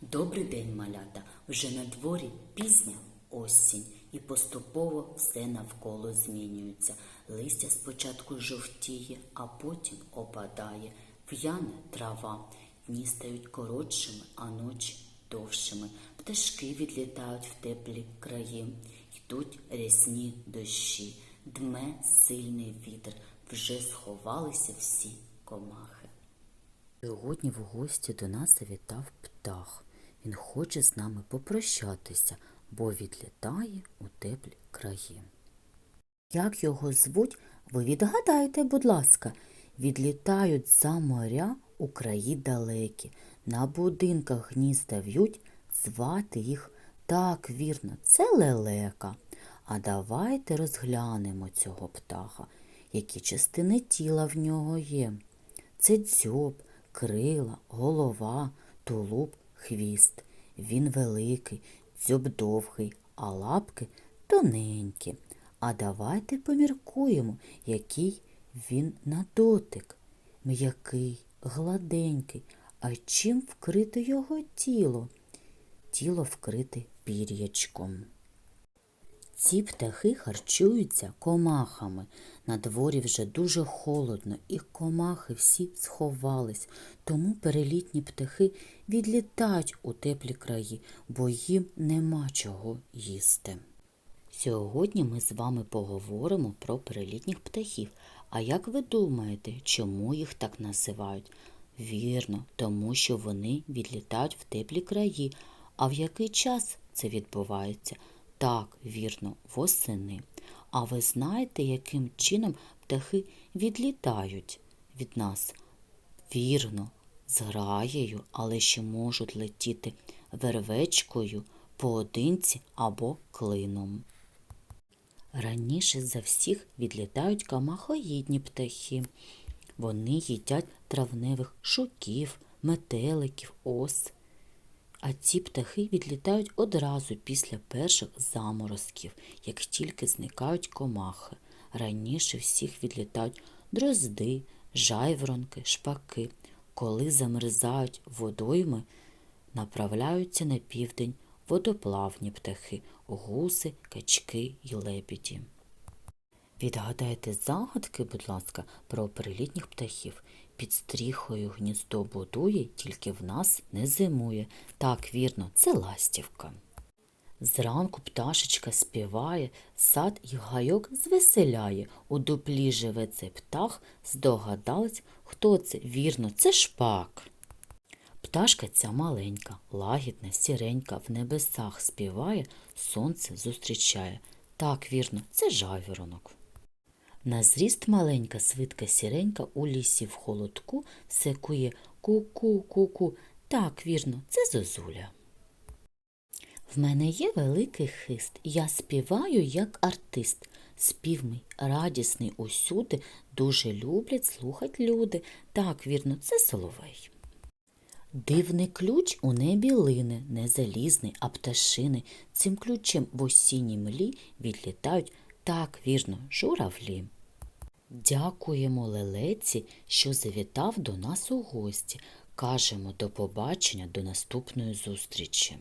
Добрий день, малята. Вже на дворі пізня осінь, і поступово все навколо змінюється. Листя спочатку жовтіє, а потім опадає. В'яне трава, дні стають коротшими, а ночі довшими. Пташки відлітають в теплі краї, йдуть рясні дощі, дме сильний вітер, вже сховалися всі комахи. Сьогодні в гості до нас завітав птах. Він хоче з нами попрощатися, бо відлітає у теплі краї. Як його звуть, ви відгадайте, будь ласка, відлітають за моря у краї далекі, на будинках гнізда в'ють, звати їх так вірно, це лелека. А давайте розглянемо цього птаха, які частини тіла в нього є. Це дзьоб, крила, голова, тулуб, хвіст. Він великий, дзьоб довгий, а лапки тоненькі. А давайте поміркуємо, який він на дотик. М'який, гладенький. А чим вкрите його тіло? Тіло вкрите пір'ячком. Ці птахи харчуються комахами. На дворі вже дуже холодно, і комахи всі сховались, тому перелітні птахи відлітають у теплі краї, бо їм нема чого їсти. Сьогодні ми з вами поговоримо про перелітніх птахів. А як ви думаєте, чому їх так називають? Вірно, тому що вони відлітають в теплі краї. А в який час це відбувається? Так, вірно, восени. А ви знаєте, яким чином птахи відлітають від нас? Вірно, з граєю, але ще можуть летіти вервечкою, поодинці або клином. Раніше за всіх відлітають камахоїдні птахи. Вони їдять травневих шуків, метеликів, ос. А ці птахи відлітають одразу після перших заморозків, як тільки зникають комахи. Раніше всіх відлітають дрозди, жайворонки, шпаки. Коли замерзають водойми, направляються на південь водоплавні птахи, гуси, качки й лебіді. Відгадайте загадки, будь ласка, про перелітніх птахів. Під стріхою гніздо будує, тільки в нас не зимує. Так, вірно, це ластівка. Зранку пташечка співає, сад і гайок звеселяє. У дуплі живе цей птах, здогадались, хто це? Вірно, це шпак. Пташка ця маленька, лагідна, сіренька, в небесах співає, сонце зустрічає. Так, вірно, це жайворонок. На зріст маленька, свитка сіренька, у лісі в холодку все кує ку-ку, ку-ку. Так, вірно, це зозуля. В мене є великий хист, я співаю як артист. Спів мій радісний усюди, дуже люблять слухать люди. Так, вірно, це соловей. Дивний ключ у небі лине, не залізний, а пташини. Цим ключем в осінній млі відлітають так вірно журавлі. Дякуємо лелеці, що завітав до нас у гості. Кажемо до побачення, до наступної зустрічі.